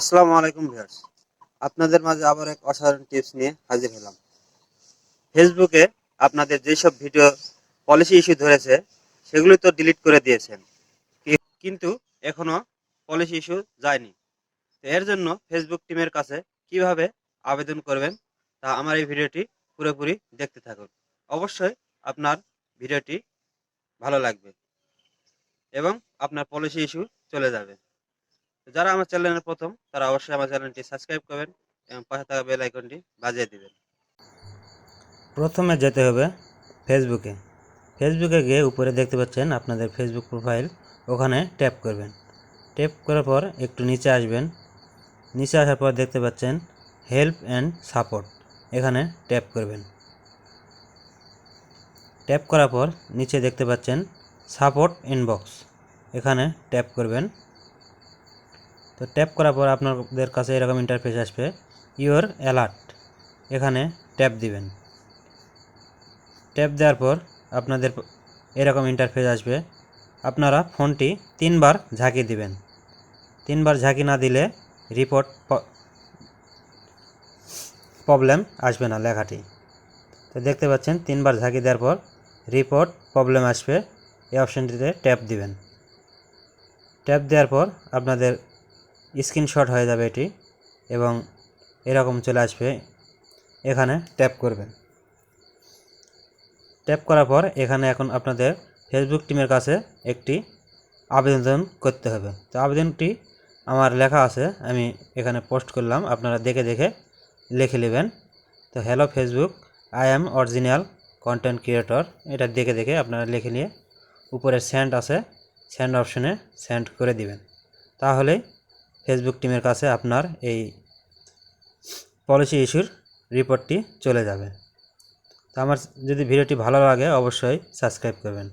আসসালামু আলাইকুম ভিউয়ার্স। আপনাদের মাঝে আবার এক অসাধারণ টিপস নিয়ে হাজির হলাম। ফেসবুকে আপনাদের যেসব ভিডিও পলিসি ইস্যু ধরেছে, সেগুলি তো ডিলিট করে দিয়েছেন। কিন্তু এখনও পলিসি ইস্যু যায়নি। তো এর জন্য ফেসবুক টিমের কাছে কীভাবে আবেদন করবেন, তা আমার এই ভিডিওটি পুরোপুরি দেখতে থাকুন। অবশ্যই আপনার ভিডিওটি ভালো লাগবে এবং আপনার পলিসি ইস্যু চলে যাবে। যারা আমার চ্যানেলের প্রথম, তারা অবশ্যই আমার চ্যানেলটি সাবস্ক্রাইব করবেন এবং পাশে থাকা বেল আইকনটি বাজিয়ে দিবেন। প্রথমে যেতে হবে ফেসবুকে ফেসবুকে গিয়ে উপরে দেখতে পাচ্ছেন আপনাদের ফেসবুক প্রোফাইল ওখানে ট্যাপ করবেন। ট্যাপ করার পর একটু নিচে আসবেন। নিচে আসার পর দেখতে পাচ্ছেন হেল্প অ্যান্ড সাপোর্ট এখানে ট্যাপ করবেন। ট্যাপ করার পর নিচে দেখতে পাচ্ছেন সাপোর্ট ইনবক্স এখানে ট্যাপ করবেন। তো ট্যাপ করার পর আপনাদের কাছে এরকম ইন্টারফেস আসবে। ইওর অ্যালার্ট এখানে ট্যাপ দিবেন। ট্যাপ দেওয়ার পর আপনাদের এরকম ইন্টারফেস আসবে। আপনারা ফোনটি তিনবার ঝাঁকি দিবেন। তিনবার ঝাঁকি না দিলে রিপোর্ট প্রবলেম আসবে না লেখাটি। তো দেখতে পাচ্ছেন, তিনবার ঝাঁকি দেওয়ার পর রিপোর্ট প্রবলেম আসবে। এই অপশানটিতে ট্যাপ দিবেন। ট্যাপ দেওয়ার পর আপনাদের স্ক্রিনশট হয়ে যাবে এটি এবং এরকম চলে আসবে। এখানে ট্যাপ করবেন। ট্যাপ করার পর এখানে এখন আপনাদের ফেসবুক টিমের কাছে একটি আবেদন করতে হবে। তো আবেদনটি আমার লেখা আছে, আমি এখানে পোস্ট করলাম, আপনারা দেখে দেখে লিখে নেবেন। তো hello Facebook, I am original content creator. এটা দেখে দেখে আপনারা লিখে নিয়ে উপরে সেন্ড আছে, সেন্ড অপশনে সেন্ড করে দিবেন। তাহলেই ফেসবুক টিমের কাছে আপনার এই পলিসি ইস্যুর রিপোর্টটি চলে যাবে। তো আমার যদি ভিডিওটি ভালো লাগে অবশ্যই সাবস্ক্রাইব করবেন।